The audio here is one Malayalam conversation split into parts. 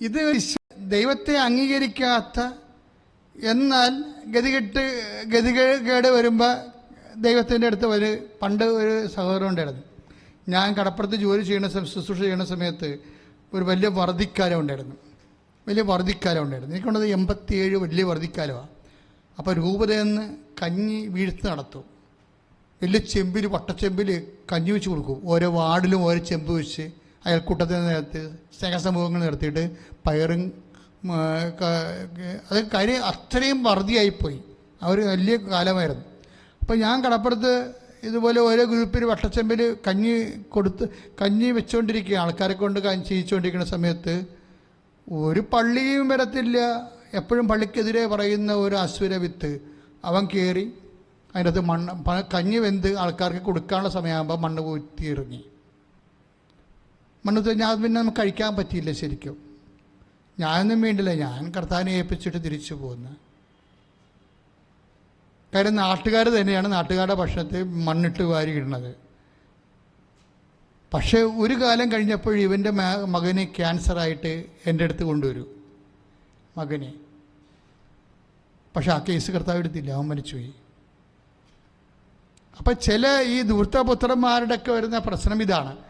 ഇത് ദൈവത്തെ അംഗീകരിക്കാത്ത എന്നാൽ ഗതികെട്ട് ഗതികേട് വരുമ്പോൾ ദൈവത്തിന്റെ അടുത്ത് ഒരു പണ്ട് ഒരു സഹോദരൻ ഉണ്ടായിരുന്നു. ഞാൻ കടപ്പുറത്ത് ജോലി ചെയ്യുന്ന ശുശ്രൂഷ ചെയ്യുന്ന സമയത്ത് ഒരു വലിയ വർദ്ധിക്കാലം ഉണ്ടായിരുന്നു. വലിയ വർദ്ധിക്കാലം ഉണ്ടായിരുന്നു. എനിക്കുള്ളത് എൺപത്തിയേഴ് വലിയ വർദ്ധിക്കാലമാണ് അപ്പോൾ രൂപതയെന്ന് കഞ്ഞി വീഴ്ത്ത് നടത്തും. വലിയ ചെമ്പിൽ വട്ടച്ചെമ്പിൽ കഞ്ഞി വെച്ച് കൊടുക്കും. ഓരോ വാർഡിലും ഓരോ ചെമ്പ് വെച്ച് അയൽക്കൂട്ടത്തിൽ നിരത്തി സ്നേഹസമൂഹങ്ങൾ നിർത്തിയിട്ട് പയറും അത് കാര്യം അത്രയും വറുതിയായിപ്പോയി ഒരു വലിയ കാലമായിരുന്നു. അപ്പോൾ ഞാൻ കടപ്പുറത്ത് ഇതുപോലെ ഓരോ ഗ്രൂപ്പിൽ വട്ടച്ചമ്പിൽ കഞ്ഞി കൊടുത്ത് കഞ്ഞി വെച്ചുകൊണ്ടിരിക്കുക ആൾക്കാരെ കൊണ്ട് കഞ്ഞി ചെയ്യിച്ചുകൊണ്ടിരിക്കുന്ന സമയത്ത് ഒരു പള്ളിയും വരത്തില്ല. എപ്പോഴും പള്ളിക്കെതിരെ പറയുന്ന ഒരു അസുര വിത്ത്. അവൻ കയറി അതിനകത്ത് മണ്ണ് കഞ്ഞി വെന്ത് ആൾക്കാർക്ക് കൊടുക്കാനുള്ള സമയമാകുമ്പോൾ മണ്ണ് കൂത്തി ഇറങ്ങി മണ്ണ് ഞാൻ അത് പിന്നെ നമുക്ക് കഴിക്കാൻ പറ്റിയില്ല ശരിക്കും. ഞാനൊന്നും വേണ്ടില്ല. ഞാൻ കർത്താവിനെ ഏൽപ്പിച്ചിട്ട് തിരിച്ചു പോകുന്നു കാര്യം നാട്ടുകാർ തന്നെയാണ് നാട്ടുകാരുടെ ഭക്ഷണത്തെ മണ്ണിട്ട് വാരി ഇടുന്നത്. പക്ഷേ ഒരു കാലം കഴിഞ്ഞപ്പോൾ ഇവന്റെ മകന് ക്യാൻസറായിട്ട് എന്റെ അടുത്ത് കൊണ്ടുവരും. മകനെ. പക്ഷെ ആ കേസ് കർത്താവ് എടുത്തില്ല. അവൻ മരിച്ചുപോയി. അപ്പം ചില ഈ ദൂർത്തപുത്രന്മാരുടെയൊക്കെ വരുന്ന പ്രശ്നം ഇതാണ്.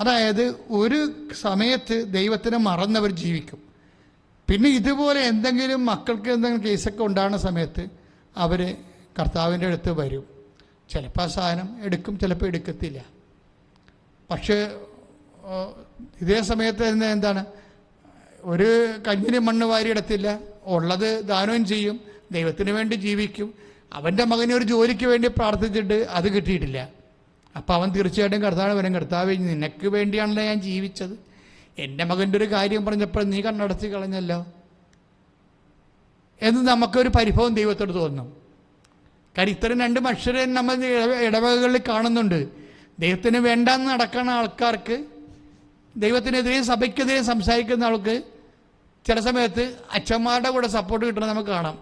അതായത് ഒരു സമയത്ത് ദൈവത്തിനെ മറന്നവർ ജീവിക്കും. പിന്നെ ഇതുപോലെ എന്തെങ്കിലും മക്കൾക്ക് എന്തെങ്കിലും കേസൊക്കെ ഉണ്ടാകുന്ന സമയത്ത് അവർ കർത്താവിന്റെ അടുത്ത് വരും. ചിലപ്പോൾ ആ സാധനം എടുക്കും ചിലപ്പോൾ എടുക്കത്തില്ല. പക്ഷേ ഇതേ സമയത്ത് തന്നെ എന്താണ്? ഒരു കഞ്ഞിന് മണ്ണ് വാരി വാരിയിടത്തില്ല ഉള്ളത് ദാനവും ചെയ്യും. ദൈവത്തിന് വേണ്ടി ജീവിക്കും. അവന്റെ മകനെ ഒരു ജോലിക്ക് വേണ്ടി പ്രാർത്ഥിച്ചിട്ട് അത് കിട്ടിയിട്ടില്ല. അപ്പോൾ അവൻ തീർച്ചയായിട്ടും കർത്താവ് വരും. കർത്താവ് നിനക്ക് വേണ്ടിയാണല്ലോ ഞാൻ ജീവിച്ചത്. എന്റെ മകന്റെ ഒരു കാര്യം പറഞ്ഞപ്പോൾ നീ കണ്ണടച്ച് കളഞ്ഞല്ലോ. എന്ന് നമുക്കൊരു പരിഭവം ദൈവത്തോട് തോന്നും. കാര്യം ഇത്തരം രണ്ട് മനുഷ്യരെ നമ്മൾ ഇടവകകളിൽ കാണുന്നുണ്ട്. ദൈവത്തിന് വേണ്ടെന്ന് നടക്കുന്ന ആൾക്കാർക്ക് ദൈവത്തിനെതിരെയും സഭയ്ക്കെതിരെയും സംസാരിക്കുന്ന ആൾക്ക് ചില സമയത്ത് അച്ഛന്മാരുടെ കൂടെ സപ്പോർട്ട് കിട്ടണം നമുക്ക് കാണാം.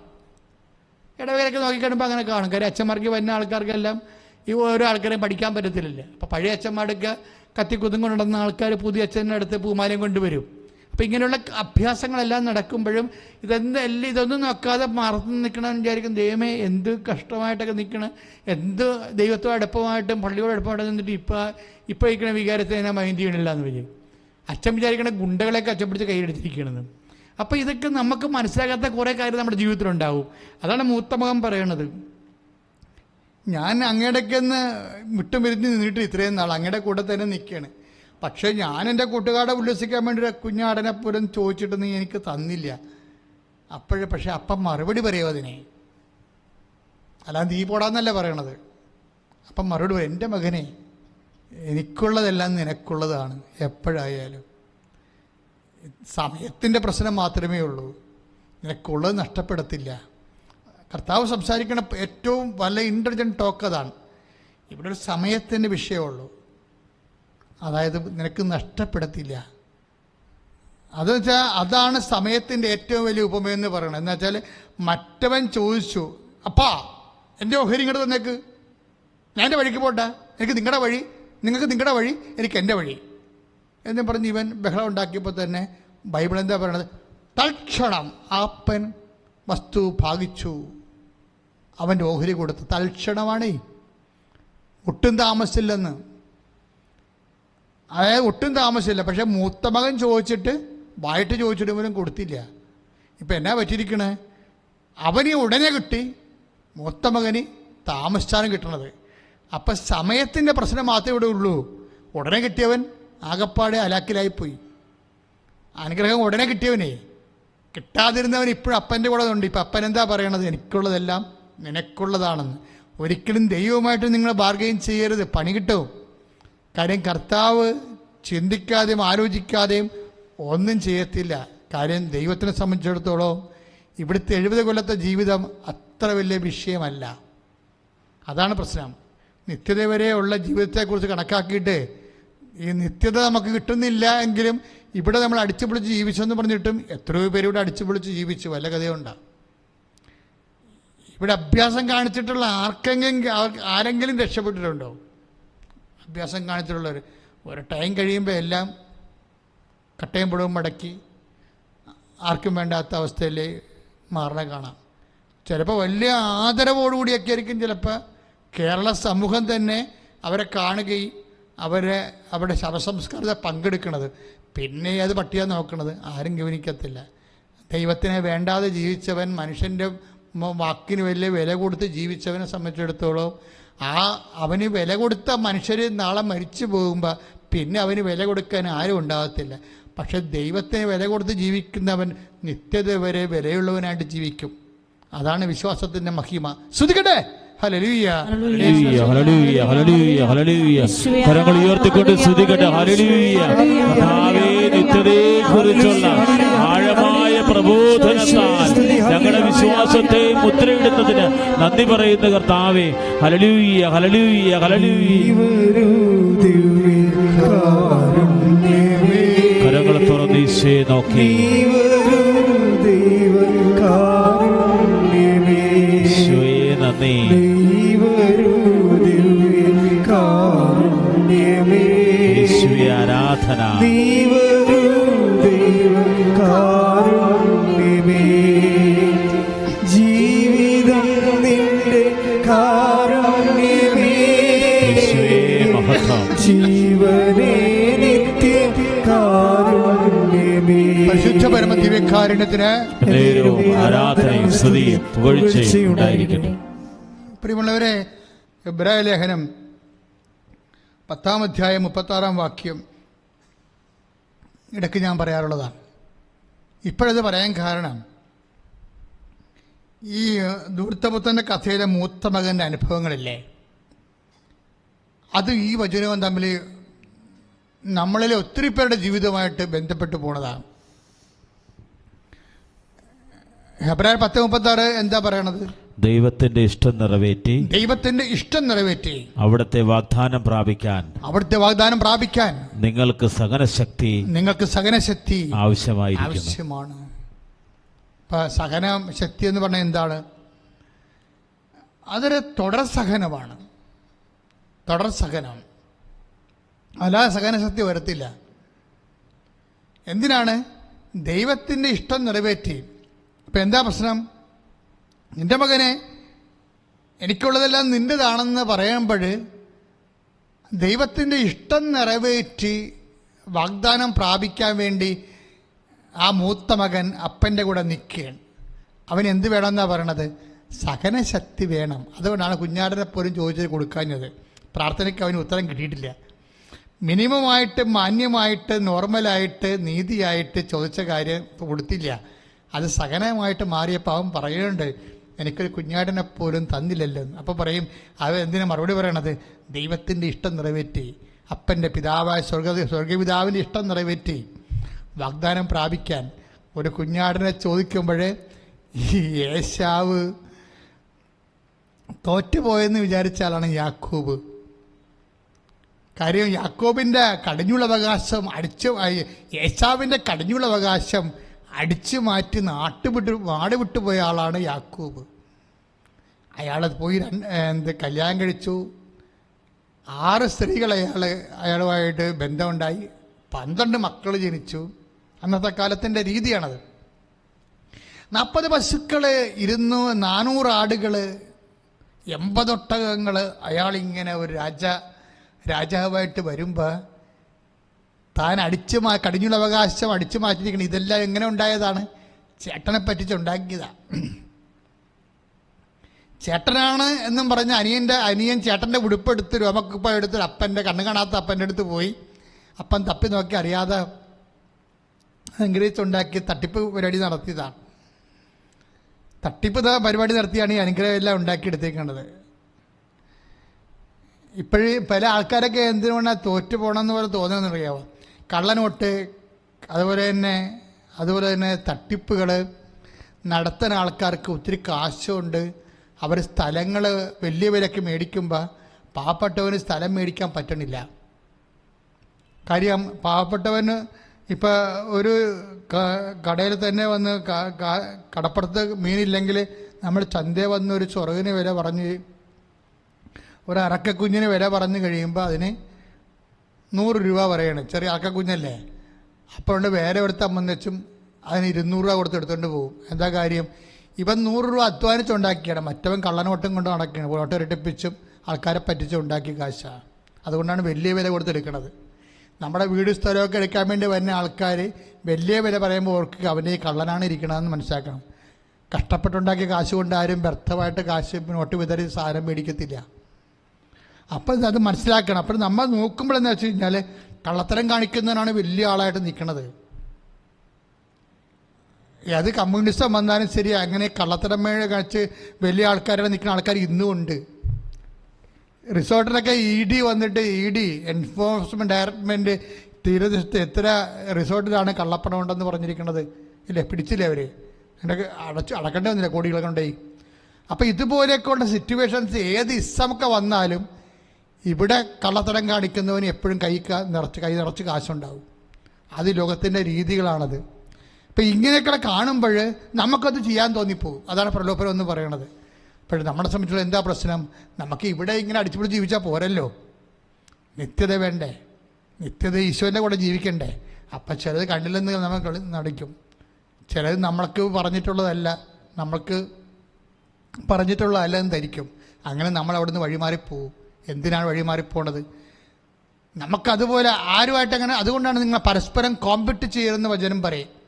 ഇടവകരൊക്കെ നോക്കിക്കഴിയുമ്പോൾ അങ്ങനെ കാണും. കാര്യം അച്ഛന്മാർക്ക് വരുന്ന ആൾക്കാർക്കെല്ലാം ഈ ഓരോ ആൾക്കാരെയും പഠിക്കാൻ പറ്റത്തില്ല അപ്പോൾ പഴയ അച്ഛന്മാരൊക്കെ കത്തിക്കുതും കൊണ്ടുവന്ന ആൾക്കാർ പുതിയ അച്ഛന്റെ അടുത്ത് പൂമാലയും കൊണ്ടുവരും. അപ്പോൾ ഇങ്ങനെയുള്ള അഭ്യാസങ്ങളെല്ലാം നടക്കുമ്പോഴും ഇതെന്ത് എല്ലാം ഇതൊന്നും നോക്കാതെ മറന്നു നിൽക്കണമെന്ന് വിചാരിക്കും. ദൈവമേ എന്ത് കഷ്ടമായിട്ടൊക്കെ നിൽക്കണം. എന്ത് ദൈവത്തോട് അടുപ്പമായിട്ടും പള്ളിയോട് അടുപ്പമായിട്ട് നിന്നിട്ട് ഇപ്പോൾ ഇപ്പോൾ ഇരിക്കുന്ന വികാരത്തെ ഞാൻ മൈൻഡ് ചെയ്യണില്ല എന്ന് വിചാരിക്കും. അച്ഛൻ വിചാരിക്കണ ഗുണ്ടകളെയൊക്കെ അച്ഛൻ പിടിച്ച് കൈയെടുത്തിരിക്കണമെന്ന് അപ്പോൾ ഇതൊക്കെ നമുക്ക് മനസ്സിലാകാത്ത കുറേ കാര്യം നമ്മുടെ ജീവിതത്തിലുണ്ടാവും. അതാണ് മൂത്തമുഖം പറയണത്. ഞാൻ അങ്ങേടക്കെന്ന് വിട്ടും വിരുന്ന് നിന്നിട്ട് ഇത്രയും നാൾ അങ്ങയുടെ കൂടെ തന്നെ നിൽക്കുകയാണ് പക്ഷേ ഞാൻ എന്റെ കൂട്ടുകാരെ ഉല്ലസിക്കാൻ വേണ്ടി ഒരു കുഞ്ഞാടനെ പോലും ചോദിച്ചിട്ട് നീ എനിക്ക് തന്നില്ല. അപ്പോഴേ പക്ഷേ അപ്പം മറുപടി പറയുമോ അതിനെ. അല്ലാതെ നീ പോടാന്നല്ല പറയണത്. അപ്പം മറുപടി പറയും എന്റെ മകനെ എനിക്കുള്ളതെല്ലാം നിനക്കുള്ളതാണ് എപ്പോഴായാലും. സമയത്തിന്റെ പ്രശ്നം മാത്രമേ ഉള്ളൂ. നിനക്കുള്ളത് നഷ്ടപ്പെടത്തില്ല. കർത്താവ് സംസാരിക്കുന്ന ഏറ്റവും വല്ല ഇന്റലിജന്റ് ടോക്ക് അതാണ്. ഇവിടെ ഒരു സമയത്തിന്റെ വിഷയമുള്ളൂ അതായത് നിനക്ക് നഷ്ടപ്പെടത്തില്ല. അതെന്ന് വെച്ചാൽ അതാണ് സമയത്തിന്റെ ഏറ്റവും വലിയ ഉപമയെന്ന് പറയുന്നത്. എന്ന് വെച്ചാൽ മറ്റവൻ ചോദിച്ചു അപ്പാ എന്റെ ഓഹരി ഇങ്ങോട്ട് തന്നേക്ക്. ഞാൻ എന്റെ വഴിക്ക് പോട്ടെ. എനിക്ക് നിങ്ങളുടെ വഴി നിങ്ങൾക്ക് നിങ്ങളുടെ വഴി എനിക്ക് എന്റെ വഴി. എന്നും പറഞ്ഞ് ഇവൻ ബഹളം ഉണ്ടാക്കിയപ്പോൾ തന്നെ ബൈബിൾ എന്താ പറയണത്? തൽക്ഷണം ആപ്പൻ വസ്തു ഭാഗിച്ചു. അവന്റെ ഓഹരി കൊടുത്ത് തൽക്ഷണമാണേ ഒട്ടും താമസിച്ചില്ലെന്ന്. അതായത് ഒട്ടും താമസിച്ചില്ല. പക്ഷെ മൂത്ത മകൻ ചോദിച്ചിട്ട് വായിട്ട് ചോദിച്ചിട്ട് പോലും കൊടുത്തില്ല. ഇപ്പം എന്നാ പറ്റിയിരിക്കണേ? അവന് ഉടനെ കിട്ടി മൂത്ത മകന് താമസിച്ചാണ് കിട്ടണത്. അപ്പം സമയത്തിന്റെ പ്രശ്നം മാത്രമേ ഇവിടെ ഉള്ളൂ. ഉടനെ കിട്ടിയവൻ ആകപ്പാടെ അലാക്കിലായിപ്പോയി. അനുഗ്രഹം ഉടനെ കിട്ടിയവനേ. കിട്ടാതിരുന്നവൻ ഇപ്പോഴും അപ്പന്റെ കൂടെ ഉണ്ട്. ഇപ്പം അപ്പൻ എന്താ പറയണത്? എനിക്കുള്ളതെല്ലാം നിനക്കുള്ളതാണെന്ന്. ഒരിക്കലും ദൈവമായിട്ട് നിങ്ങൾ ബാർഗെയിൻ ചെയ്യരുത്. പണി കിട്ടും. കാര്യം കർത്താവ് ചിന്തിക്കാതെയും ആലോചിക്കാതെയും ഒന്നും ചെയ്യത്തില്ല. കാര്യം ദൈവത്തിനെ സംബന്ധിച്ചിടത്തോളം ഇവിടുത്തെ എഴുപത് കൊല്ലത്തെ ജീവിതം അത്ര വലിയ വിഷയമല്ല. അതാണ് പ്രശ്നം. നിത്യത വരെയുള്ള ജീവിതത്തെക്കുറിച്ച് കണക്കാക്കിയിട്ട് ഈ നിത്യത നമുക്ക് കിട്ടുന്നില്ല എങ്കിലും ഇവിടെ നമ്മൾ അടിച്ചു പൊളിച്ച് ജീവിച്ചെന്ന് പറഞ്ഞിട്ടും എത്രയോ പേര് ഇവിടെ അടിച്ചു പൊളിച്ച് ജീവിച്ചു. വല്ല കഥയുണ്ടാവും ഇവിടെ അഭ്യാസം കാണിച്ചിട്ടുള്ള ആർക്കെങ്കിലും ആരെങ്കിലും രക്ഷപ്പെട്ടിട്ടുണ്ടോ? അഭ്യാസം കാണിച്ചിട്ടുള്ളവർ. ഒരു ടൈം കഴിയുമ്പോൾ എല്ലാം കട്ടയും പുടവും മടക്കി ആർക്കും വേണ്ടാത്ത അവസ്ഥയിൽ മാറണ കാണാം. ചിലപ്പോൾ വലിയ ആദരവോടുകൂടിയൊക്കെ ആയിരിക്കും ചിലപ്പോൾ കേരള സമൂഹം തന്നെ അവരെ കാണുകയും അവരെ അവരുടെ ശവസംസ്കാരത്തെ പങ്കെടുക്കുന്നത് പിന്നെ അത് പട്ടിക നോക്കണത്. ആരും ഗവനിക്കത്തില്ല ദൈവത്തിനെ വേണ്ടാതെ ജീവിച്ചവൻ മനുഷ്യന്റെ വാക്കിന് വലിയ വില കൊടുത്ത് ജീവിച്ചവനെ സംബന്ധിച്ചിടത്തോളം ആ അവന് വില കൊടുത്ത മനുഷ്യർ നാളെ മരിച്ചു പോകുമ്പോൾ പിന്നെ അവന് വില കൊടുക്കാൻ ആരും ഉണ്ടാകത്തില്ല. പക്ഷെ ദൈവത്തിന് വില കൊടുത്ത് ജീവിക്കുന്നവൻ നിത്യത വരെ വിലയുള്ളവനായിട്ട് ജീവിക്കും. അതാണ് വിശ്വാസത്തിന്റെ മഹിമ. ശ്രുതിക്കട്ടെ? ഹല്ലേലൂയ ഹല്ലേലൂയ, ഹല്ലേലൂയ, ഹല്ലേലൂയ, ഹല്ലേലൂയ. കരങ്ങൾ ഉയർത്തിക്കൊണ്ട് ഹല്ലേലൂയ. കർത്താവേ, നിത്യതയെക്കുറിച്ചുള്ള ആഴമായ പ്രബോധനത്താൽ ഞങ്ങളുടെ വിശ്വാസത്തെ മുദ്രയിടുന്നതിന് നന്ദി പറയുന്ന കർത്താവേ. ഹലലൂയ ഹലലൂയ ഹലലൂയ കരങ്ങൾ തുറന്ന് ഈശോയെ നോക്കി. നന്ദി. ആരാധന ജീവിതം നിന്റെ കാരുണ്യമേ. ജീവനേ നിത്യ കാരുണ്യമേ. പരിശുദ്ധ ആരാധനയും സ്തുതിയും പുകഴ്ചയും ഉണ്ടായിരിക്കട്ടെ. പ്രിയമുള്ളവരെ എബ്രായ ലേഖനം പത്താം അധ്യായം മുപ്പത്താറാം വാക്യം. ഇടയ്ക്ക് ഞാൻ പറയാറുള്ളതാണ്. ഇപ്പോഴത് പറയാൻ കാരണം ഈ ദൂർത്തപുത്തന്റെ കഥയിലെ മൂത്ത മകന്റെ അനുഭവങ്ങളില്ലേ? അത് ഈ വചനവും തമ്മിൽ നമ്മളിലെ ഒത്തിരി പേരുടെ ജീവിതവുമായിട്ട് ബന്ധപ്പെട്ടു പോണതാണ് ഹെബ്രായർ പത്ത് മുപ്പത്താറ് എന്താ പറയണത്? ദൈവത്തിന്റെ ഇഷ്ടം നിറവേറ്റി ദൈവത്തിന്റെ ഇഷ്ടം നിറവേറ്റി അവിടുത്തെ വാഗ്ദാനം പ്രാപിക്കാൻ അവിടുത്തെ വാഗ്ദാനം പ്രാപിക്കാൻ നിങ്ങൾക്ക് സഹനശക്തി നിങ്ങൾക്ക് സഹനശക്തി ആവശ്യമായി ആവശ്യമാണ്. ഇപ്പൊ സഹന ശക്തി എന്ന് പറഞ്ഞാൽ എന്താണ്? അതൊരു തുടർ സഹനമാണ്. തുടർ സഹനം. അല്ലാതെ സഹനശക്തി വരത്തില്ല. എന്തിനാണ്? ദൈവത്തിന്റെ ഇഷ്ടം നിറവേറ്റി. അപ്പം എന്താ പ്രശ്നം? നിന്റെ മകനെ എനിക്കുള്ളതെല്ലാം നിന്റെതാണെന്ന് പറയുമ്പോൾ ദൈവത്തിന്റെ ഇഷ്ടം നിറവേറ്റി വാഗ്ദാനം പ്രാപിക്കാൻ വേണ്ടി ആ മൂത്ത മകൻ അപ്പന്റെ കൂടെ നിൽക്കുകയാണ്. അവൻ എന്ത് വേണമെന്നാണ് പറയണത്? സഹനശക്തി വേണം. അതുകൊണ്ടാണ് കുഞ്ഞാടനെ പോലും ചോദിച്ചത് കൊടുക്കാഞ്ഞത്. പ്രാർത്ഥനയ്ക്ക് അവന് ഉത്തരം കിട്ടിയിട്ടില്ല. മിനിമമായിട്ട് മാന്യമായിട്ട് നോർമലായിട്ട് നീതിയായിട്ട് ചോദിച്ച കാര്യം കൊടുത്തില്ല. അത് സഹനമായിട്ട് മാറിയപ്പോൾ അവൻ പറയുന്നുണ്ട് എനിക്കൊരു കുഞ്ഞാടിനെ പോലും തന്നില്ലല്ലോ. അപ്പോൾ പറയും അവ എന്തിനാ മറുപടി പറയണത്? ദൈവത്തിന്റെ ഇഷ്ടം നിറവേറ്റി. അപ്പന്റെ പിതാവായ സ്വർഗ സ്വർഗപിതാവിന്റെ ഇഷ്ടം നിറവേറ്റി. വാഗ്ദാനം പ്രാപിക്കാൻ. ഒരു കുഞ്ഞാടിനെ ചോദിക്കുമ്പോൾ ഈ യേശാവ് തോറ്റുപോയെന്ന് വിചാരിച്ചാലാണ് യാക്കൂബ്. കാര്യം യാക്കോബിന്റെ കടിഞ്ഞുള്ള അവകാശം അടിച്ചു യേശാവിന്റെ കടിഞ്ഞുള്ള അവകാശം അടിച്ചു മാറ്റി നാട്ടുവിട്ട് നാട് വിട്ടുപോയ ആളാണ് യാക്കൂബ്. അയാൾ പോയി എന്ത് കല്യാണം കഴിച്ചു. ആറ് സ്ത്രീകൾ അയാൾ അയാളുമായിട്ട് ബന്ധമുണ്ടായി. പന്ത്രണ്ട് മക്കൾ ജനിച്ചു. അന്നത്തെ കാലത്തിന്റെ രീതിയാണത്. നാൽപ്പത് പശുക്കൾ ഇരുന്നു നാനൂറ് ആടുകൾ എൺപതൊട്ടകങ്ങൾ അയാളിങ്ങനെ ഒരു രാജ രാജാവായിട്ട് വരുമ്പോൾ താൻ അടിച്ചു മാ കടിഞ്ഞുള്ള അവകാശം അടിച്ചു മാറ്റിയിരിക്കണം. ഇതെല്ലാം എങ്ങനെ ഉണ്ടായതാണ്? ചേട്ടനെ പറ്റിച്ചുണ്ടാക്കിയതാണ് ചേട്ടനാണ് എന്നും പറഞ്ഞ് അനിയന്റെ അനിയൻ ചേട്ടന്റെ ഉടുപ്പെടുത്ത് രോമക്കുപ്പ എടുത്ത് അപ്പന്റെ കണ്ണു കാണാത്ത അപ്പന്റെ അടുത്ത് പോയി. അപ്പൻ തപ്പി നോക്കി അറിയാതെ അനുഗ്രഹിച്ചുണ്ടാക്കി തട്ടിപ്പ് പരിപാടി നടത്തിയതാണ്. തട്ടിപ്പ് പരിപാടി നടത്തിയാണ് ഈ അനുഗ്രഹം എല്ലാം ഉണ്ടാക്കിയെടുത്തേക്കുന്നത് ഇപ്പോഴും പല ആൾക്കാരൊക്കെ എന്തിനാ തോറ്റു പോകണമെന്ന് പോലെ തോന്നുന്നറിയാമോ കള്ളനോട്ട് അതുപോലെ തന്നെ അതുപോലെ തന്നെ തട്ടിപ്പുകൾ നടത്തുന്ന ആൾക്കാർക്ക് ഒത്തിരി കാശുണ്ട്. അവർ സ്ഥലങ്ങൾ വലിയ വിലക്ക് മേടിക്കുമ്പോൾ പാവപ്പെട്ടവന് സ്ഥലം മേടിക്കാൻ പറ്റണില്ല. കാര്യം പാവപ്പെട്ടവന് ഇപ്പോൾ ഒരു കടയിൽ തന്നെ വന്ന് കടപ്പുറത്ത് മീനില്ലെങ്കിൽ നമ്മൾ ചന്തേ വന്ന് ഒരു ചൊറകിന് വില പറഞ്ഞ് ഒരു അറക്കക്കുഞ്ഞിന് വില പറഞ്ഞു കഴിയുമ്പോൾ അതിന് നൂറ് രൂപ പറയണം. ചെറിയ അറക്കക്കുഞ്ഞല്ലേ? അപ്പോൾ വേറെ ഒരുത്തൻ വന്നുവെച്ചും അതിന് ഇരുന്നൂറ് രൂപ കൊടുത്ത് എടുത്തുകൊണ്ട് പോകും എന്താ കാര്യം? ഇവൻ നൂറ് രൂപ അധ്വാനിച്ചുണ്ടാക്കിയാണ് മറ്റവൻ കള്ളനോട്ടം കൊണ്ട് നടക്കുകയാണ്. ഓട്ടോ ഇരട്ടിപ്പിച്ചും ആൾക്കാരെ പറ്റിച്ചും ഉണ്ടാക്കിയ കാശാണ് അതുകൊണ്ടാണ് വലിയ വില കൊടുത്തെടുക്കുന്നത് നമ്മുടെ വീട് സ്ഥലമൊക്കെ എടുക്കാൻ വേണ്ടി വരുന്ന ആൾക്കാർ വലിയ വില പറയുമ്പോൾ ഓർക്ക് അവന്റെ ഈ കള്ളനാണ് ഇരിക്കണമെന്ന് മനസ്സിലാക്കണം. കഷ്ടപ്പെട്ടുണ്ടാക്കിയ കാശ് കൊണ്ട് ആരും വ്യർത്ഥമായിട്ട് കാശ് നോട്ട് വിതറി സാധനം മേടിക്കത്തില്ല. അപ്പം അത് മനസ്സിലാക്കണം. അപ്പോൾ നമ്മൾ നോക്കുമ്പോൾ എന്താ വെച്ച് കഴിഞ്ഞാൽ കള്ളത്തരം കാണിക്കുന്നവനാണ് വലിയ ആളായിട്ട് നിൽക്കുന്നത് അത് കമ്മ്യൂണിസം വന്നാലും ശരി അങ്ങനെ കള്ളത്തരം മേഴ കാണിച്ച് വലിയ ആൾക്കാരുടെ നിൽക്കുന്ന ആൾക്കാർ ഇന്നും ഉണ്ട്. റിസോർട്ടിലൊക്കെ ഇ ഡി വന്നിട്ട് ഇ ഡി എൻഫോഴ്സ്മെന്റ് ഡയറക്ടർമെന്റ് തീരദേശത്ത് എത്ര റിസോർട്ടിലാണ് കള്ളപ്പണം ഉണ്ടെന്ന് പറഞ്ഞിരിക്കുന്നത്. ഇല്ലേ? പിടിച്ചില്ലേ അവർ അതിന്റെ അടച്ച് അടക്കേണ്ടി വന്നില്ല കോടികളൊക്കെ ഉണ്ടായി അപ്പോൾ ഇതുപോലെയൊക്കെ ഉള്ള സിറ്റുവേഷൻസ് ഏത് ഇസ്സമൊക്കെ വന്നാലും ഇവിടെ കള്ളത്തരം കാണിക്കുന്നവന് എപ്പോഴും ക- നിറച്ച് കൈ നിറച്ച് കാശുണ്ടാവും. അത് ലോകത്തിന്റെ രീതികളാണത്. അപ്പം ഇങ്ങനെയൊക്കെ കാണുമ്പോൾ നമുക്കത് ചെയ്യാൻ തോന്നിപ്പോകും. അതാണ് പ്രലോഭനം എന്ന് പറയണത്. പക്ഷേ നമ്മളെ സംബന്ധിച്ചുള്ള എന്താ പ്രശ്നം? നമുക്ക് ഇവിടെ ഇങ്ങനെ അടിച്ചുപിടിച്ച് ജീവിച്ചാൽ പോരല്ലോ. നിത്യത വേണ്ടേ? നിത്യത ഈശോന്റെ കൂടെ ജീവിക്കണ്ടേ? അപ്പം ചിലത് കണ്ടില്ലെന്ന് നമ്മൾ കളി- നടിക്കും. ചിലത് നമ്മൾക്ക് പറഞ്ഞിട്ടുള്ളതല്ല നമ്മൾക്ക് പറഞ്ഞിട്ടുള്ളതല്ല എന്ന് ധരിക്കും. അങ്ങനെ നമ്മൾ അവിടെ നിന്ന് വഴിമാറിപ്പോവും. എന്തിനാണ് വഴിമാറിപ്പോണത്? നമുക്കതുപോലെ ആരുമായിട്ട് അങ്ങനെ അതുകൊണ്ടാണ് നിങ്ങൾ പരസ്പരം കോമ്പറ്റ് ചെയ്യരുതെന്ന് വചനം പറയും.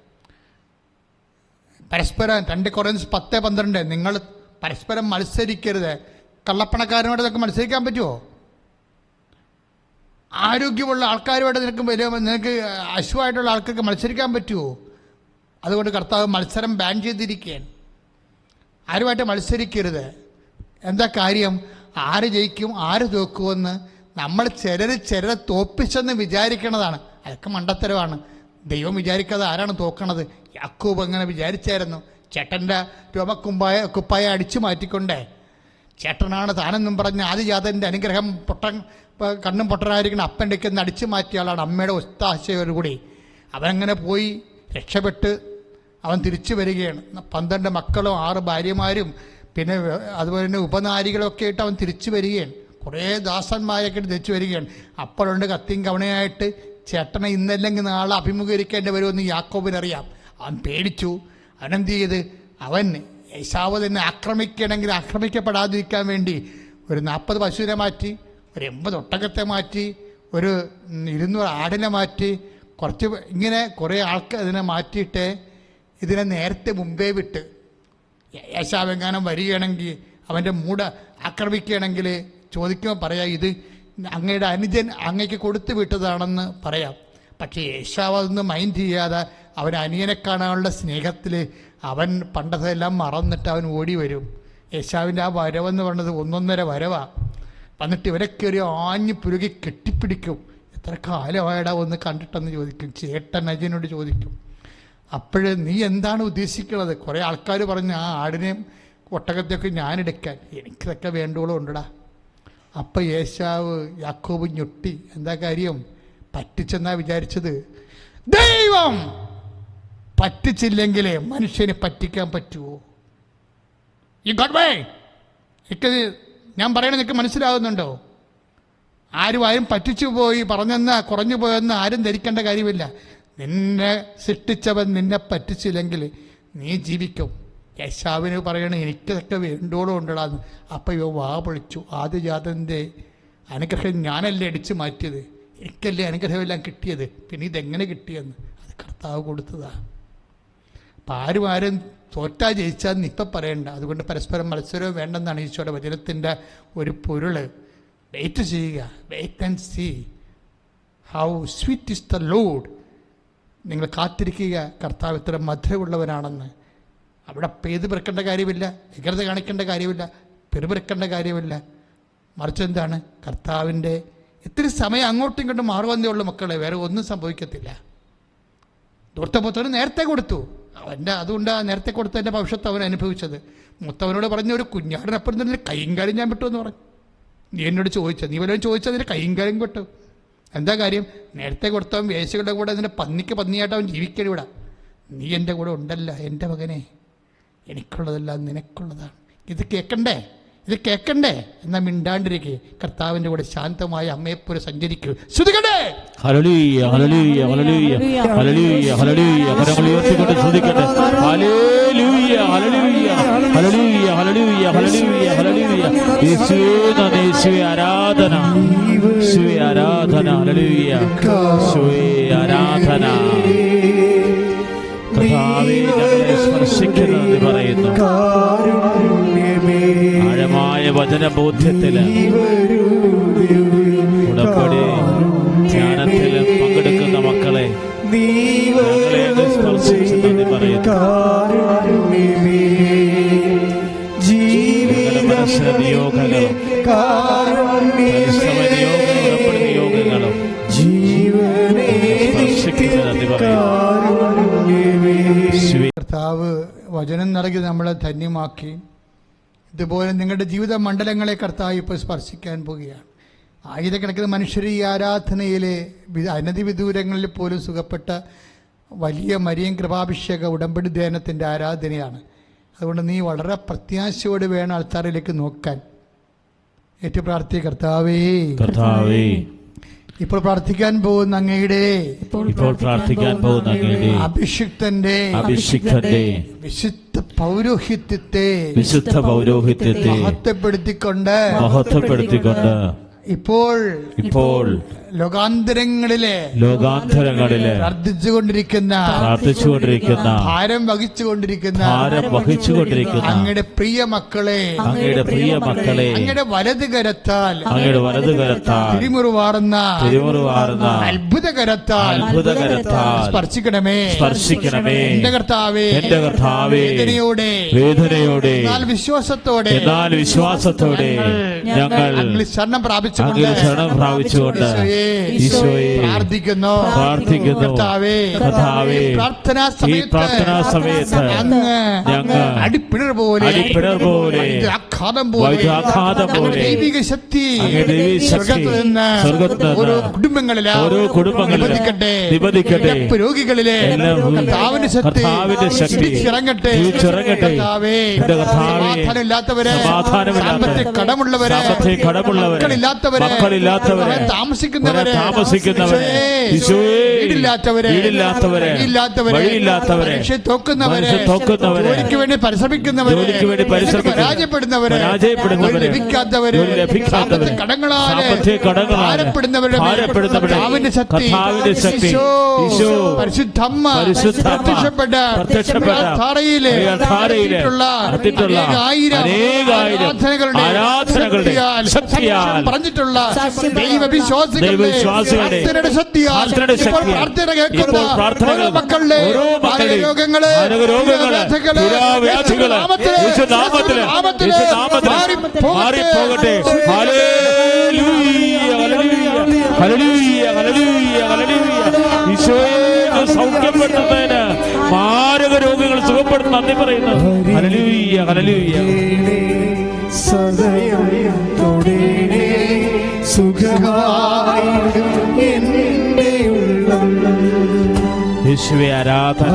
പരസ്പരം രണ്ട് കുറേൻസ് പത്ത് പന്ത്രണ്ട് നിങ്ങൾ പരസ്പരം മത്സരിക്കരുത്. കള്ളപ്പണക്കാരനോട് നിനക്ക് മത്സരിക്കാൻ പറ്റുമോ ആരോഗ്യമുള്ള ആൾക്കാരുമായിട്ട് നിനക്ക് നിനക്ക് അശുവായിട്ടുള്ള ആൾക്കാർക്ക് മത്സരിക്കാൻ പറ്റുമോ അതുകൊണ്ട് കർത്താവ് മത്സരം ബാൻ ചെയ്തിരിക്കുകയാണ്. ആരുമായിട്ട് മത്സരിക്കരുത്. എന്താ കാര്യം? ആര് ജയിക്കും ആര് തോക്കുമെന്ന് നമ്മൾ ചിലർ ചിലരെ തോപ്പിച്ചെന്ന് വിചാരിക്കണതാണ്. അതൊക്കെ മണ്ടത്തരമാണ്. ദൈവം വിചാരിക്കാതെ ആരാണ് തോക്കണത്? യാക്കൂബ് അങ്ങനെ വിചാരിച്ചായിരുന്നു. ചേട്ടന്റെ രോമക്കുമ്പായ കുപ്പായ അടിച്ചു മാറ്റിക്കൊണ്ടേ. ചേട്ടനാണ് താനെന്നും പറഞ്ഞ് ആദിജാതന്റെ അനുഗ്രഹം പൊട്ടൻ കണ്ണും പൊട്ടനായിരിക്കണം അപ്പന്റെക്ക് ഒന്ന് അടിച്ചു മാറ്റിയ ആളാണ് അമ്മയുടെ ഒത്താശയോടുകൂടി അവനങ്ങനെ പോയി രക്ഷപ്പെട്ട് അവൻ തിരിച്ചു വരികയാണ്. പന്ത്രണ്ട് മക്കളും ആറ് ഭാര്യമാരും പിന്നെ അതുപോലെ തന്നെ ഉപനാരികളൊക്കെ ആയിട്ട് അവൻ തിരിച്ചു വരികയാണ്. കുറേ ദാസന്മാരൊക്കെ തിരിച്ചു വരികയാണ്. അപ്പോഴുണ്ട് കത്തിയും കവണയായിട്ട് ചേട്ടനെ ഇന്നല്ലെങ്കിൽ നാളെ അഭിമുഖീകരിക്കേണ്ടി വരുമെന്ന് യാക്കോബിനറിയാം. അവൻ പേടിച്ചു. അവനെന്ത് ചെയ്ത് അവൻ യേശാവ് തന്നെ ആക്രമിക്കണമെങ്കിൽ ആക്രമിക്കപ്പെടാതിരിക്കാൻ വേണ്ടി ഒരു നാൽപ്പത് പശുവിനെ മാറ്റി ഒരു എൺപത് ഒട്ടകത്തെ മാറ്റി ഒരു ഇരുന്നൂറ് ആടിനെ മാറ്റി കുറച്ച് ഇങ്ങനെ കുറേ ആൾക്ക് അതിനെ മാറ്റിയിട്ട് ഇതിനെ നേരത്തെ മുമ്പേ വിട്ട് യേശാവെങ്ങാനും വരികയാണെങ്കിൽ അവന്റെ മൂട് ആക്രമിക്കുകയാണെങ്കിൽ ചോദിക്കുമ്പോൾ പറയാം ഇത് അങ്ങയുടെ അനുജൻ അങ്ങയ്ക്ക് കൊടുത്തു വിട്ടതാണെന്ന് പറയാം. പക്ഷേ യേശാവ് അതൊന്ന് മൈൻഡ് ചെയ്യാതെ അവൻ അനിയനെ കാണാനുള്ള സ്നേഹത്തിൽ അവൻ പണ്ടതെല്ലാം മറന്നിട്ട് അവൻ ഓടി വരും. യേശാവിന്റെ ആ വരവെന്ന് പറഞ്ഞത് ഒന്നൊന്നര വരവാ. വന്നിട്ട് ഇവരൊക്കെ ഒരു ആഞ്ഞു പുരുകി കെട്ടിപ്പിടിക്കും. എത്ര കാലമായടാ ഒന്ന് കണ്ടിട്ടെന്ന് ചോദിക്കും. ചേട്ടൻ അജയനോട് ചോദിക്കും. അപ്പോൾ നീ എന്താണ് ഉദ്ദേശിക്കുന്നത്? കുറേ ആൾക്കാർ പറഞ്ഞു ആ ആടിനെയും ഒട്ടകത്തെയൊക്കെ ഞാനെടുക്കാൻ എനിക്കിതൊക്കെ വേണ്ടോളം ഉണ്ടടാ. അപ്പം യേശാവ് യാക്കോബ് ഞൊട്ടി. എന്താ കാര്യം? പറ്റിച്ചെന്നാ വിചാരിച്ചത്? ദൈവം! പറ്റിച്ചില്ലെങ്കിലേ മനുഷ്യനെ പറ്റിക്കാൻ പറ്റുമോ ഈ ഗോഡ് എനിക്ക് ഞാൻ പറയണത് നിനക്ക് മനസ്സിലാകുന്നുണ്ടോ ആരും ആരും പറ്റിച്ചു പോയി പറഞ്ഞെന്ന് കുറഞ്ഞു പോയെന്ന് ആരും ധരിക്കേണ്ട കാര്യമില്ല. നിന്നെ സൃഷ്ടിച്ചവൻ നിന്നെ പറ്റിച്ചില്ലെങ്കിൽ നീ ജീവിക്കും. യശാവിന് പറയണ എനിക്കതൊക്കെ വേണ്ടോളം ഉണ്ടടാന്ന് അപ്പം ഇവ വാ പൊളിച്ചു. ആദ്യജാതന്റെ അനുഗ്രഹം ഞാനല്ലേ അടിച്ചു മാറ്റിയത്? എനിക്കല്ലേ അനുഗ്രഹമെല്ലാം കിട്ടിയത്? പിന്നെ ഇതെങ്ങനെ കിട്ടിയെന്ന്? അത് കർത്താവ് കൊടുത്തതാണ് അപ്പം ആരും ആരും തോറ്റാ ജയിച്ചാൽ ഇപ്പം പറയണ്ട. അതുകൊണ്ട് പരസ്പരം മത്സരവും വേണ്ടെന്നാണ് ഈശോയുടെ വചനത്തിന്റെ ഒരു പൊരുൾ വെയിറ്റ് ചെയ്യുക. Wait and see how sweet is the lord നിങ്ങൾ കാത്തിരിക്കുക. കർത്താവ് ഇത്ര മധുരമുള്ളവനാണെന്ന്. അവിടെ പെയ്ത് പെറുക്കേണ്ട കാര്യമില്ല വികൃത കാണിക്കേണ്ട കാര്യമില്ല പെരുപെറുക്കേണ്ട കാര്യമില്ല. മറിച്ച് എന്താണ്? കർത്താവിന്റെ ഇത്തിരി സമയം അങ്ങോട്ടും ഇങ്ങോട്ടും മാറുവന്നേ ഉള്ളൂ മക്കളെ വേറെ ഒന്നും സംഭവിക്കത്തില്ല. ദൂർത്തപുത്രന് നേരത്തെ കൊടുത്തു. അവന്റെ അതുകൊണ്ട് ആ നേരത്തെ കൊടുത്തതിന്റെ ഭവിഷ്യത്ത് അവൻ അനുഭവിച്ചത്. മുത്തവനോട് പറഞ്ഞ ഒരു കുഞ്ഞാടിനപ്പുറം തന്നെ കാലും ഞാൻ വിട്ടു എന്ന് പറഞ്ഞു. നീ എന്നോട് ചോദിച്ചത്? നീ വല്ലതും ചോദിച്ചതിന്റെ കൈയും കാലും വിട്ടു. എന്താ കാര്യം? നേരത്തെ കൊടുത്തവൻ വേശികളുടെ കൂടെ അതിന്റെ പന്നിക്ക് പന്നിയായിട്ട് അവൻ ജീവിക്കണം നീ എന്റെ കൂടെ ഉണ്ടല്ല എന്റെ മകനെ. എനിക്കുള്ളതെല്ലാം നിനക്കുള്ളതാണ്. ഇത് കേൾക്കണ്ടേ ഇത് കേൾക്കണ്ടേ എന്നാ മിണ്ടാണ്ടിരിക്കേ. കർത്താവിന്റെ കൂടെ ശാന്തമായ അമ്മയെപ്പോലെ സഞ്ചരിക്കൂ. ശ്രുതികണ്ടേ ആരാധന. ആരാധന. ആരാധന. കർത്താവേ സ്പർശിക്കുന്നത് പറയുന്നു. ആഴമായ വചനബോധ്യത്തിൽ ധന്യമാക്കി. ഇതുപോലെ നിങ്ങളുടെ ജീവിത മണ്ഡലങ്ങളെ കർത്താവ് ഇപ്പോൾ സ്പർശിക്കാൻ പോവുകയാണ്. ആയിരക്കണക്കിന് മനുഷ്യർ ഈ ആരാധനയിലെ അനധിവിദൂരങ്ങളിൽ അനധി വിദൂരങ്ങളിൽ പോലും സുഖപ്പെട്ട വലിയ മരിയൻ കൃപാഭിഷേക ഉടമ്പടി ധ്യാനത്തിന്റെ ആരാധനയാണ്. അതുകൊണ്ട് നീ വളരെ പ്രത്യാശയോട് വേണം ആൾക്കാരിലേക്ക് നോക്കാൻ. ഏറ്റു പ്രാർത്ഥി കർത്താവേ. കർത്താവേ. ഇപ്പോൾ പ്രാർത്ഥിക്കാൻ പോകുന്ന അങ്ങയുടെ ഇപ്പോൾ പ്രാർത്ഥിക്കാൻ പോകുന്ന അങ്ങയുടെ അഭിഷിക്തന്റെ അഭിഷിക്തന്റെ വിശുദ്ധ പൗരോഹിത്യത്തെ വിശുദ്ധ പൗരോഹിത്യത്തെ മഹത്വപ്പെടുത്തിക്കൊണ്ട് മഹത്വപ്പെടുത്തിക്കൊണ്ട് ഇപ്പോൾ ഇപ്പോൾ ലോകാന്തരങ്ങളിലെ ലോകാന്തരങ്ങളിലെ പ്രാർത്ഥിച്ചുകൊണ്ടിരിക്കുന്ന പ്രാർത്ഥിച്ചുകൊണ്ടിരിക്കുന്ന ഭാരം വഹിച്ചുകൊണ്ടിരിക്കുന്ന ഭാരം വഹിച്ചുകൊണ്ടിരിക്കുന്ന അങ്ങയുടെ പ്രിയ മക്കളെ അങ്ങയുടെ പ്രിയ മക്കളെ അങ്ങയുടെ വലത് കരത്താൽ അങ്ങയുടെ വലത് കരത്താൽ തിരിമുറുവാറുന്ന തിരുമുറുവാർന്ന അത്ഭുത കരത്താൽ അത്ഭുത കരത്താൽ സ്പർശിക്കണമേ. സ്പർശിക്കണമേ. എന്റെ കർത്താവേ എന്റെ കർത്താവേ വേദനയോടെ വേദനയോടെ എന്നാൽ വിശ്വാസത്തോടെ എന്നാൽ വിശ്വാസത്തോടെ ഞങ്ങൾ ശരണം പ്രാപിച്ചുകൊണ്ട് അങ്ങിൽ പ്രാപിച്ചുകൊണ്ട് ഈശോയെ, പ്രാർത്ഥിക്കുന്നു പ്രാർത്ഥിക്കുന്നു. കഥാവേ ഈ പ്രാർത്ഥനാ സമയത്ത് ഞങ്ങൾ പോലെ പോലെ പോലെ പോലെ ദൈവിക ശക്തി നിന്ന് ഓരോ കുടുംബങ്ങളിലെ ഓരോ കുടുംബങ്ങളിലും നിബന്ധിക്കട്ടെ നിബന്ധിക്കട്ടെ. രോഗികളിലെ കർത്താവിന്റെ ശക്തി ഇറങ്ങട്ടെ. കർത്താവേ സമാധാനമില്ലാത്തവരെ സമാധാനമില്ലാത്ത കടമുള്ളവരെ കടമുള്ളവരെ മക്കളില്ലാത്തവരെ മക്കളില്ലാത്തവരെ താമസിക്കുന്നവരെ താമസിക്കുന്നവരെ ഈശോയേ, വീടില്ലാത്തവരെ വീടില്ലാത്തവരെ വഴിയില്ലാത്തവരെ വഴിയില്ലാത്തവരെ മനുഷ്യ തോക്കുന്നവരെ തോക്കുന്നവരെ ജോലിക്ക് വേണ്ടി പരിശ്രമിക്കുന്നവരെ ജോലിക്ക് വേണ്ടി പരിശ്രമിക്കുന്നവരെ പരാജയപ്പെടുന്നവരെ പരാജയപ്പെടുന്നവരെ ലഭിക്കാത്തവരെ ജോലി ലഭിക്കാത്തവരെ സാമ്പത്തിക കടങ്ങളാലെ സാമ്പത്തിക ഭാരപ്പെടുന്നവരുടെ ഭാരപ്പെടുന്നവരുടെ കർത്താവിന്റെ ശക്തി കർത്താവിന്റെ ശക്തി ഈശോ ഈശോ പരിശുദ്ധമ്മ പരിശുദ്ധമ്മ പ്രത്യക്ഷപ്പെട്ട പ്രത്യക്ഷപ്പെട്ട ധാരയിലെ ഈ അനേകായിരം അനേകായിരം ആരാധനകളുടെ ആരാധനകളുടെ ശക്തിയാൽ ശക്തിയാൽ ദൈവവിശ്വാസികളുടെ പ്രാർത്ഥന കേൾക്കുന്ന ഓരോ മക്കളുടെ മക്കളുടെ രോഗങ്ങൾ മാറിപ്പോകട്ടെ. ഹല്ലേലൂയ, ഹല്ലേലൂയ, ഹല്ലേലൂയ, ഹല്ലേലൂയ, ഹല്ലേലൂയ. ഈശോയെ സൗഖ്യപ്പെടുത്തുന്നതിന് മാരക രോഗികൾ സുഖപ്പെടുത്തുന്ന നന്ദി പറയുന്നു ഹല്ലേലൂയ, ഹല്ലേലൂയ. സദയം യേശുവെ ആരാധന.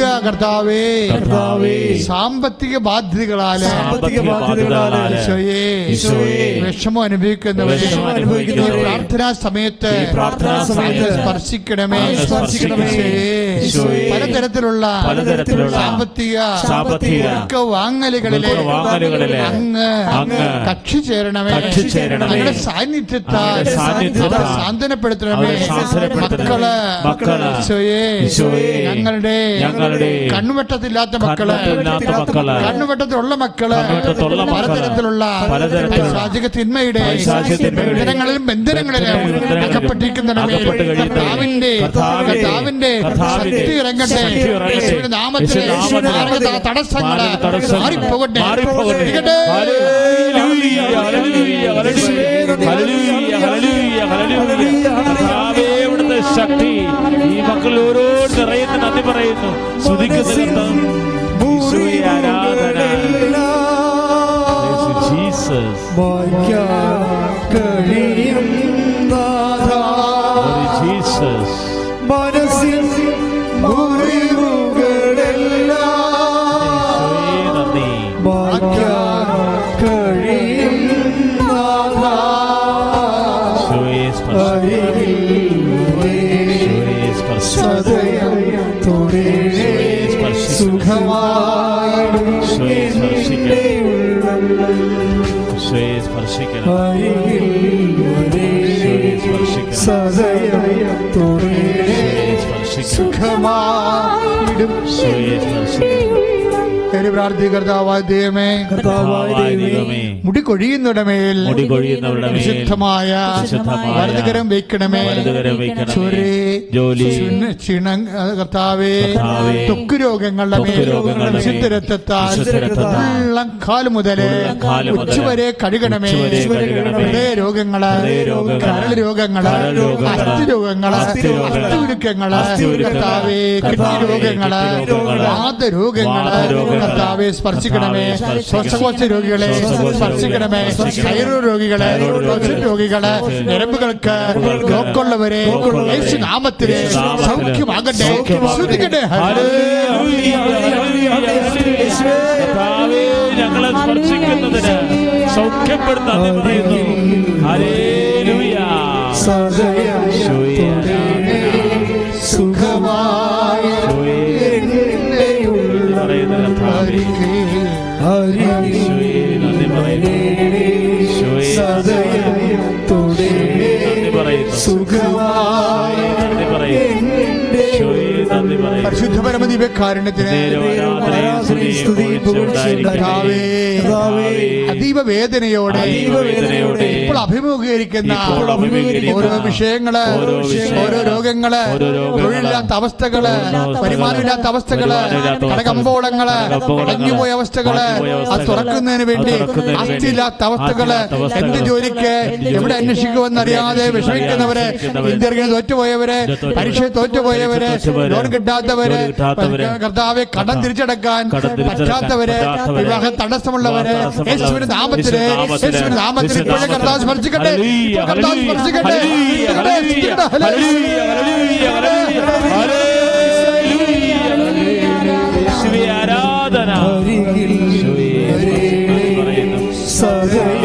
കർത്താവേ കർത്താവേ. സാമ്പത്തിക ബാധ്യതകളാൽ സാമ്പത്തിക ബാധ്യതകളാൽ ഈശോയെ ഈശോയെ. വിഷമം അനുഭവിക്കുന്നവരെ പ്രാർത്ഥനാ സമയത്ത് പ്രാർത്ഥനാ സമയത്ത് സ്പർശിക്കണമേ സ്പർശിക്കണമേ. പലതരത്തിലുള്ള പലതരത്തിലുള്ള സാമ്പത്തിക സാമ്പത്തിക വാങ്ങലുകളിലെ വാങ്ങലുകളിലെ അങ്ങ് അങ്ങ് കക്ഷി ചേരണമേ. കക്ഷി ചേരണമേ. സാന്നിധ്യത്താൽ സാന്നിധ്യത്താൽ സാന്ത്വനപ്പെടുത്തണമേ. മക്കൾ മക്കൾ ഞങ്ങളുടെ ഞങ്ങളുടെ മക്കൾ കണ്ണുവെട്ടമില്ലാത്ത മക്കൾ കണ്ണുവെട്ടത്തിലുള്ള മക്കൾ പലതരത്തിലുള്ള പലതരത്തിലുള്ള ബന്ധനങ്ങളിലും ബന്ധനങ്ങളിലും ബന്ധനങ്ങളിലും അകപ്പെട്ടിരിക്കുന്നവരെ അകപ്പെട്ട് കഴിയുന്നവരെ കർത്താവിന്റെ ശക്തി ഇറങ്ങട്ടെ. നാമത്തിൽ തടസ്സങ്ങൾ മാറിപ്പോകട്ടെ. ശക്തി ഈ മക്കളിൽ ഓരോ നിറയുന്ന നന്ദി പറയുന്നു. സ്തുതിക്കുന്ന കർത്താവ്. ആരാധന. Praise സുഖമായിടും യേശുവേ, പേര് പ്രാർത്ഥികർത്താവായ ദൈവമേ വിശുദ്ധമായ വലതുകരം വയ്ക്കണമേ. ക്ഷീണ- കർത്താവേ കർത്താവേ, രോഗങ്ങളുടെ മേൽ വിശുദ്ധ രക്തത്താൽ കാൽ മുതൽ ഉള്ളംകാൽ ഉച്ചവരെ കഴുകണമേ. ഹൃദയ രോഗങ്ങൾ കരൾ രോഗങ്ങൾ കരൾ രോഗങ്ങൾ, അസ്ഥി രോഗങ്ങൾ അസ്ഥി ഉരുക്കങ്ങൾ കർത്താവേ കിഡ്നി രോഗങ്ങൾ കിഡ്നി രോഗങ്ങൾ, കർത്താവെ സ്പർശിക്കണമേ. ശ്വാസകോശ രോഗികളെ സ്പർശിക്കണമേ. ഹൈറോ രോഗികളെ രോഗികളെ, നിരമ്പുകൾക്ക് നോക്കുള്ളവരെ യേശു നാമത്തിൽ സൗഖ്യമാകട്ടെ. ശ്രദ്ധിക്കട്ടെ ഹരേ ഞങ്ങളെ സ്പർശിക്കുന്നതിന് സൗഖ്യപ്പെടുത്താൻ പറയുന്നു. ഹല്ലേലൂയ. സദയം ദിവ്യകാരുണ്യത്തിന് അതീവ വേദനയോടെ ഇപ്പോൾ അഭിമുഖീകരിക്കുന്ന ഓരോ വിഷയങ്ങൾ ഓരോ രോഗങ്ങൾ തൊഴിലില്ലാത്ത അവസ്ഥകൾ വരുമാനമില്ലാത്ത അവസ്ഥകൾ കടകമ്പോളങ്ങൾ അടഞ്ഞുപോയ അവസ്ഥകൾ അത് തുറക്കുന്നതിന് വേണ്ടി അസ്ഥിയില്ലാത്ത അവസ്ഥകൾ എന്ത് ജോലിക്ക് എവിടെ അന്വേഷിക്കുമെന്നറിയാതെ വിഷമിക്കുന്നവര് തോറ്റുപോയവരെ തോറ്റുപോയവരെ, പരീക്ഷ തോറ്റുപോയവരെ ലോൺ കിട്ടാത്തവരെ പറ്റാത്തവരെ കർത്താവെ കടം തിരിച്ചടക്കാൻ പറ്റാത്തവരെ വിവാഹ തടസ്സമുള്ളവരെ യേശുവിന്റെ നാമത്തിൽ യേശുവിന്റെ നാമത്തിൽ കർത്താവ് സ്മരിച്ചിക്കട്ടെ കർത്താവ് സ്മരിച്ചിക്കട്ടെ ആരാധന. സകല